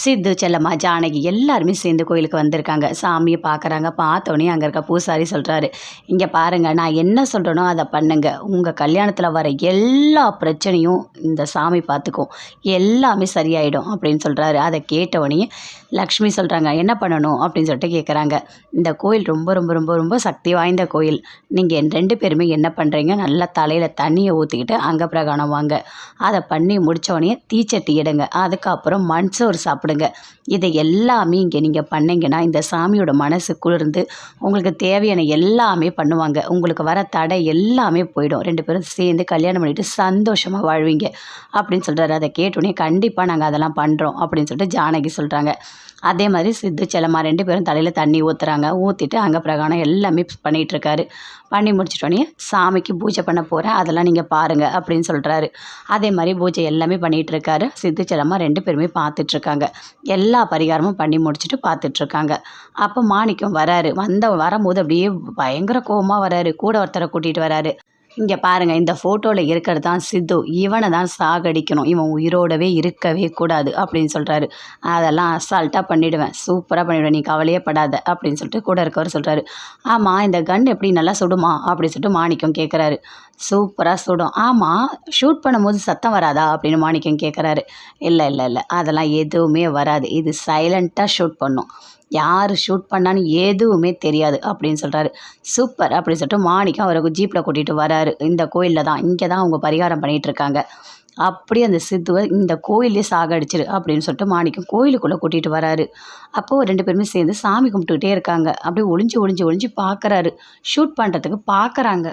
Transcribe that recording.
சித்து செல்லம்மா ஜானகி எல்லாருமே சேர்ந்து கோயிலுக்கு வந்திருக்காங்க. சாமியை பார்க்குறாங்க. பார்த்தோன்னே அங்கே இருக்க பூசாரி சொல்கிறாரு இங்கே பாருங்கள் நான் என்ன சொல்கிறேனோ அதை பண்ணுங்க. உங்கள் கல்யாணத்தில் வர எல்லா பிரச்சனையும் இந்த சாமி பார்த்துக்கும். எல்லாமே சரியாயிடும் அப்படின்னு சொல்கிறாரு அதை கேட்டவொடனே லக்ஷ்மி சொல்கிறாங்க என்ன பண்ணணும்? அப்படின்னு சொல்லிட்டு கேட்குறாங்க இந்த கோயில் ரொம்ப ரொம்ப ரொம்ப ரொம்ப சக்தி வாய்ந்த கோயில். நீங்கள் ரெண்டு பேருமே என்ன பண்ணுறீங்க நல்லா தலையில் தண்ணியை ஊற்றிக்கிட்டு அங்கே பிரகாணம் வாங்க. அதை பண்ணி முடித்தோடனே தீச்சட்டி எடுங்க. அதுக்கப்புறம் மண் சோறு சாப்பிடுங்க. இதை எல்லாமே இங்கே நீங்கள் பண்ணிங்கன்னா இந்த சாமியோட மனசு குளிர்ந்து உங்களுக்கு தேவையான எல்லாமே பண்ணுவாங்க. உங்களுக்கு வர தடை எல்லாமே போயிடும். ரெண்டு பேரும் சேர்ந்து கல்யாணம் பண்ணிட்டு சந்தோஷமாக வாழ்வீங்க. அப்படின்னு சொல்கிறாரு அதை கேட்டோடனே கண்டிப்பாக நாங்கள் அதெல்லாம் பண்ணுறோம் அப்படின்னு சொல்லிட்டு ஜானகி சொல்கிறாங்க அதே மாதிரி சித்து செல்லம்மா ரெண்டு பேரும் தலையில் தண்ணி ஊற்றுறாங்க ஊற்றிட்டு அங்கே பிரகாணம் எல்லாமே பண்ணிகிட்ருக்காரு பண்ணி முடிச்சிட்டோன்னே சாமிக்கு பூஜை பண்ண போகிறேன் அதெல்லாம் நீங்கள் பாருங்கள் அப்படின்னு சொல்கிறாரு அதே மாதிரி பூஜை எல்லாமே பண்ணிகிட்ருக்காரு சித்து செல்லம்மா ரெண்டு பேருமே பார்த்துட்ருக்காங்க எல்லா பரிகாரமும் பண்ணி முடிச்சுட்டு பார்த்துட்ருக்காங்க அப்போ மாணிக்கம் வராரு. வந்த வரும்போது அப்படியே பயங்கர கோவமாக வராரு. கூட ஒருத்தரை கூட்டிகிட்டு வராரு. இங்கே பாருங்கள் இந்த ஃபோட்டோவில் இருக்கிறது தான் சித்து. இவனை தான் சாகடிக்கணும். இவன் உயிரோடவே இருக்கவே கூடாது அப்படின்னு சொல்கிறாரு அதெல்லாம் அசால்ட்டாக பண்ணிவிடுவேன் சூப்பராக பண்ணிவிடுவேன் நீ கவலையே படாத அப்படின்னு சொல்லிட்டு கூட இருக்கவர் சொல்கிறாரு ஆமாம் இந்த கன் எப்படி நல்லா சுடுமா? அப்படின்னு சொல்லிட்டு மாணிக்கம் கேட்குறாரு சூப்பராக சுடும். ஆமாம் ஷூட் பண்ணும்போது சத்தம் வராதா? அப்படின்னு மாணிக்கம் கேட்குறாரு இல்லை இல்லை இல்லை. அதெல்லாம் எதுவுமே வராது. இது சைலண்ட்டாக ஷூட் பண்ணும். யார் ஷூட் பண்ணான்னு எதுவுமே தெரியாது அப்படின்னு சொல்கிறாரு சூப்பர் அப்படின்னு சொல்லிட்டு மாணிக்கம் அவரை ஜீப்பில் கூட்டிகிட்டு வராரு. இந்த கோயிலில் தான். இங்கே தான் அவங்க பரிகாரம் பண்ணிகிட்டு இருக்காங்க. அப்படியே அந்த சித்துவை இந்த கோயிலே சாகடிச்சிரு அப்படின்னு சொல்லிட்டு மாணிக்கம் கோயிலுக்குள்ளே கூட்டிகிட்டு வராரு. அப்போது ரெண்டு பேருமே சேர்ந்து சாமி கும்பிட்டுக்கிட்டே இருக்காங்க. அப்படியே ஒளிஞ்சு ஒளிஞ்சு ஒளிஞ்சு பார்க்குறாரு ஷூட் பண்ணுறதுக்கு பார்க்குறாங்க